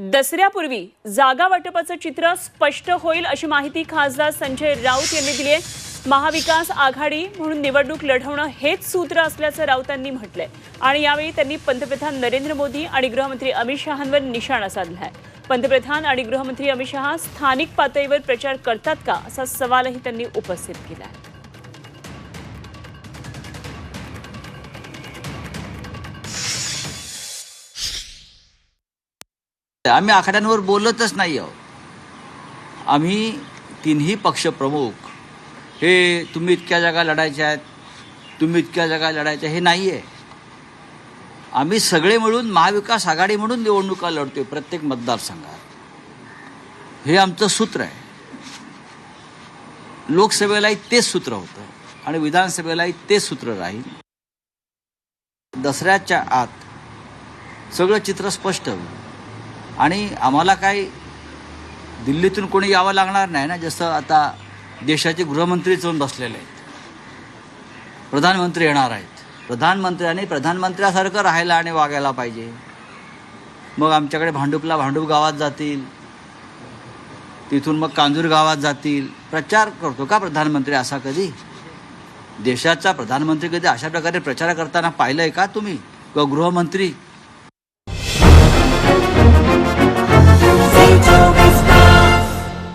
दसऱ्यापूर्वी जागा वाटपाचं चित्र स्पष्ट होईल अशी माहिती खासदार संजय राऊत यांनी दिली आहे. महाविकास आघाडी म्हणून निवडणूक लढवणं हेच सूत्र असल्याचं राऊतांनी म्हटलंय. आणि यावेळी त्यांनी पंतप्रधान नरेंद्र मोदी आणि गृहमंत्री अमित शहांवर निशाणा साधलाय पंतप्रधान आणि गृहमंत्री अमित शहा स्थानिक पातळीवर प्रचार करतात का असा सवालही त्यांनी उपस्थित केला आहे. आम्ही आखाड्यांवर बोलतच नाही आहोत. आम्ही तिन्ही पक्षप्रमुख हे तुम्ही इतक्या जागा लढायच्या आहेत. तुम्ही इतक्या जागा लढायच्या हे नाही आहे आम्ही सगळे मिळून महाविकास आघाडी म्हणून निवडणुका लढतोय प्रत्येक मतदारसंघात. हे आमचं सूत्र आहे. लोकसभेलाही तेच सूत्र होतं आणि विधानसभेलाही तेच सूत्र राहील. दसऱ्याच्या आत सगळं चित्र स्पष्ट होईल. आणि आम्हाला काही दिल्लीतून कोणी यावं लागणार नाही ना जसं आता देशाचे गृहमंत्रीच होऊन बसलेले आहेत. प्रधानमंत्री येणार आहेत. प्रधानमंत्र्यांनी प्रधानमंत्र्यासारखं राहायला आणि वागायला पाहिजे. मग आमच्याकडे भांडुपला भांडूप गावात जातील. तिथून मग कांजूर गावात जातील. प्रचार करतो का प्रधानमंत्री असा कधी? देशाचा प्रधानमंत्री कधी अशा प्रकारे प्रचार करताना पाहिलं आहे का तुम्ही? किंवा गृहमंत्री